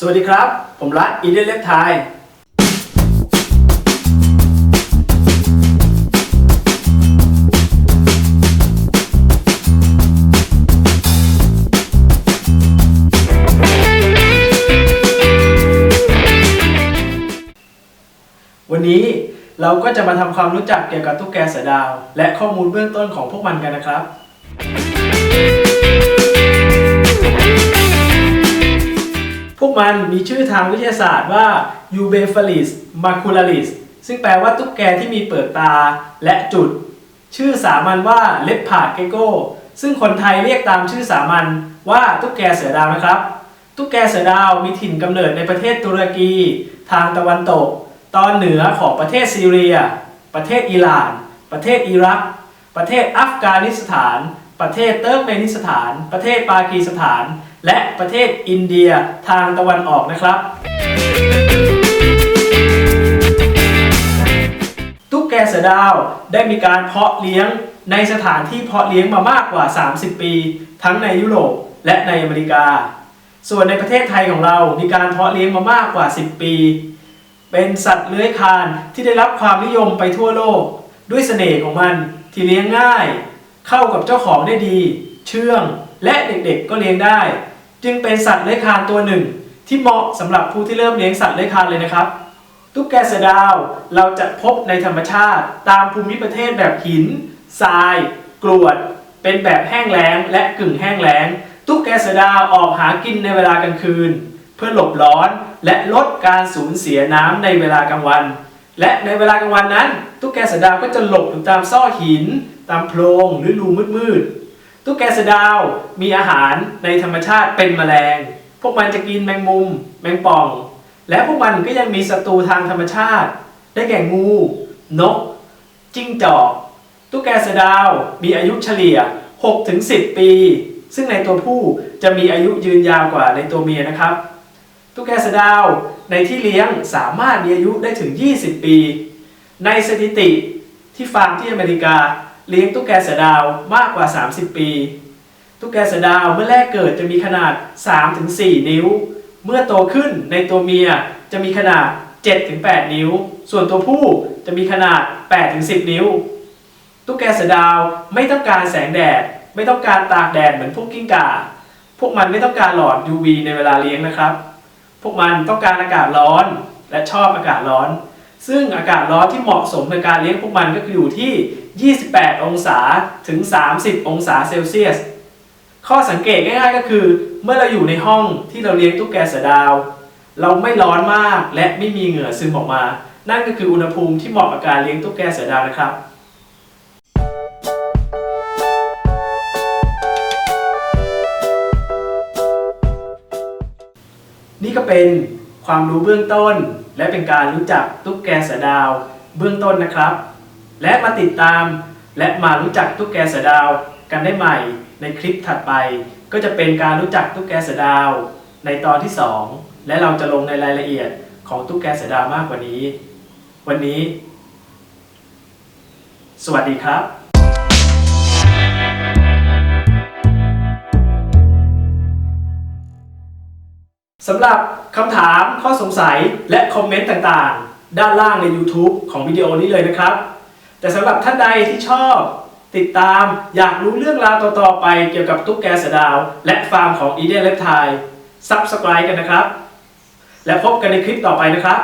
สวัสดีครับ ผมรัฐอีเดนเล็บไทยวันนี้เราก็จะมาทำความรู้จักเกี่ยวกับตุ๊กแกเสือดาว และข้อมูลเบื้องต้นของพวกมันกันนะครับ พวกมันมีชื่อทางวิทยาศาสตร์ว่า u b e f a l i s macularis ซึ่งแปลว่าตุ๊กแกที่มีเปลือกตาและจุด ชื่อสามัญว่าเลปพาดเกโก้ ซึ่งคนไทยเรียกตามชื่อสามัญว่าตุ๊กแกเสือดาวนะครับ ตุ๊กแกเสือดาวมีถิ่นกำเนิดในประเทศตุรกี ทางตะวันตก ตอนเหนือของประเทศซีเรีย ประเทศอิหร่าน ประเทศอิรัก ประเทศอัฟกานิสถาน ประเทศเติร์กเมนิสถาน ประเทศปากีสถาน และประเทศอินเดียทางตะวันออกนะครับ ตุ๊กแกเสือดาวได้มีการเพาะเลี้ยงในสถานที่เพาะเลี้ยงมามากกว่า 30 ปี ทั้งในยุโรปและในอเมริกา ส่วนในประเทศไทยของเรา มีการเพาะเลี้ยงมามากกว่า 10 ปี เป็นสัตว์เลื้อยคลานที่ได้รับความนิยมไปทั่วโลก ด้วยเสน่ห์ของมันที่เลี้ยงง่าย เข้ากับเจ้าของได้ดี เชื่อง และเด็กๆก็เลี้ยงได้ จึงเป็นสัตว์เลื้อยคลานตัวหนึ่ง ที่เหมาะสำหรับผู้ที่เริ่มเลี้ยงสัตว์เลื้อยคลานเลยนะครับตุ๊กแกเสือดาวเราจะพบในธรรมชาติ ตามภูมิประเทศแบบหินทราย กรวด เป็นแบบแห้งแล้งและกึ่งแห้งแล้ง ตุ๊กแกเสือดาวออกหากินในเวลากลางคืน เพื่อหลบร้อนและลดการสูญเสียน้ำในเวลากลางวัน และในเวลากลางวันนั้น ตุ๊กแกเสือดาวก็จะหลบอยู่ตามซอกหิน ตามโพรงหรือรูมืดๆ ตุ๊กแกสดาว มีอาหารในธรรมชาติเป็นแมลง พวกมันจะกินแมงมุม แมงป่อง และพวกมันก็ยังมีศัตรูทางธรรมชาติ ได้แก่งู นก จิ้งจอก ตุ๊กแกสดาว มีอายุเฉลี่ย 6-10 ปี ซึ่งในตัวผู้จะมีอายุยืนยาวกว่าในตัวเมียนะครับ ตุ๊กแกสดาวในที่เลี้ยงสามารถมีอายุได้ถึง 20 ปี ในสถิติที่ฟาร์มที่อเมริกา เลี้ยงตุ๊กแกเสือดาวมากกว่า 30 ปี ตุ๊กแกเสือดาวเมื่อแรกเกิดจะมีขนาด 3-4 นิ้ว เมื่อโตขึ้นในตัวเมียจะมีขนาด 7-8 นิ้ว ส่วนตัวผู้จะมีขนาด 8-10 นิ้ว ตุ๊กแกเสือดาวไม่ต้องการแสงแดด ไม่ต้องการตากแดดเหมือนพวกกิ้งก่า พวกมันไม่ต้องการหลอด UV ในเวลาเลี้ยงนะครับ พวกมันต้องการอากาศร้อนและชอบอากาศร้อน ซึ่งอากาศร้อนที่เหมาะสมในการเลี้ยงพวกมันก็คืออยู่ที่ 28 องศาถึง 30 องศาเซลเซียส ข้อสังเกตง่ายๆก็คือ เมื่อเราอยู่ในห้องที่เราเลี้ยงตุ๊กแกเสือดาว เราไม่ร้อนมากและไม่มีเหงื่อซึมออกมา นั่นก็คืออุณหภูมิที่เหมาะกับการเลี้ยงตุ๊กแกเสือดาวนะครับนี่ก็เป็นความรู้เบื้องต้น และเป็นการรู้จักตุ๊กแกเสือดาวเบื้องต้นนะครับ และมาติดตามและมารู้จักตุ๊กแกเสือดาวกันได้ใหม่ในคลิปถัดไป ก็จะเป็นการรู้จักตุ๊กแกเสือดาวในตอนที่ 2 และเราจะลงในรายละเอียดของตุ๊กแกเสือดาวมากกว่านี้ วันนี้ สวัสดีครับสำหรับคำถามข้อสงสัยและคอมเมนต์ต่างๆ ด้านล่างใน YouTube ของวิดีโอนี้เลยนะครับ แต่สำหรับท่านใดที่ชอบติดตามอยากรู้เรื่องราวต่อๆไปเกี่ยวกับตุ๊กแกเสดาว และฟาร์มของอีเดียนเลปไทยซับสไครต์กันนะครับ และพบกันในคลิปต่อไปนะครับ